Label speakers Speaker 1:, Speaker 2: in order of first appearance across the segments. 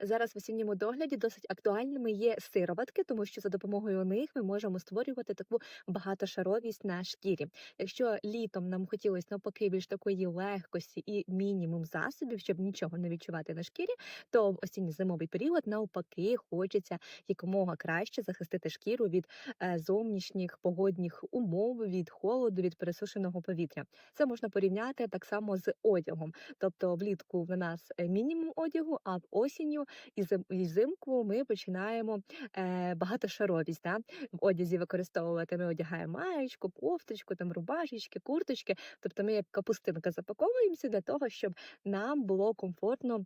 Speaker 1: Зараз в осінньому догляді досить актуальними є сироватки, тому що за допомогою них ми можемо створювати таку багатошаровість на шкірі. Якщо літом нам хотілося навпаки більш такої легкості і мінімум засобів, щоб нічого не відчувати на шкірі, то в осінньо-зимовий період навпаки хочеться якомога краще захистити шкіру від е, зовнішніх погодних умов, від холоду, від пересушеного повітря. Це можна порівняти так само з одягом. Тобто влітку в нас е, мінімум одягу, а в осінню і зим- і взимку ми починаємо е, багатошаровість. Да? В одязі використовувати ми одягаємо маєчку, кофточку, там рубашечки, курточки. Тобто ми як капустинка запаковуємося для того, щоб нам було комфортно.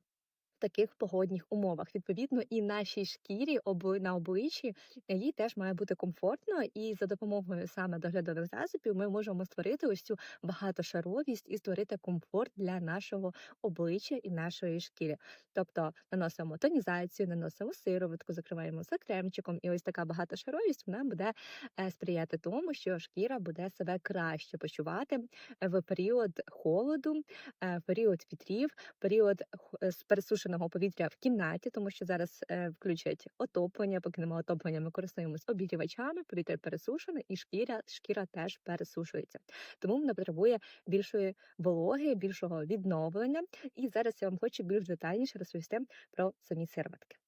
Speaker 1: Таких погодних умовах, відповідно, і нашій шкірі на обличчі е, їй теж має бути комфортно, і за допомогою саме доглядових засобів ми можемо створити ось цю багатошаровість і створити комфорт для нашого обличчя і нашої шкіри. Тобто наносимо тонізацію, наносимо сироватку, закриваємося кремчиком, і ось така багатошаровість вона буде е, сприяти тому, що шкіра буде себе краще почувати е, в період холоду, в період вітрів, період х- е, повітря в кімнаті, тому що зараз е, включать отоплення. Поки немає отоплення, ми користуємося обігрівачами, повітря пересушене, і шкіра, шкіра теж пересушується. Тому вона потребує більшої вологи, більшого відновлення. І зараз я вам хочу більш детальніше розповісти про самі сироватки.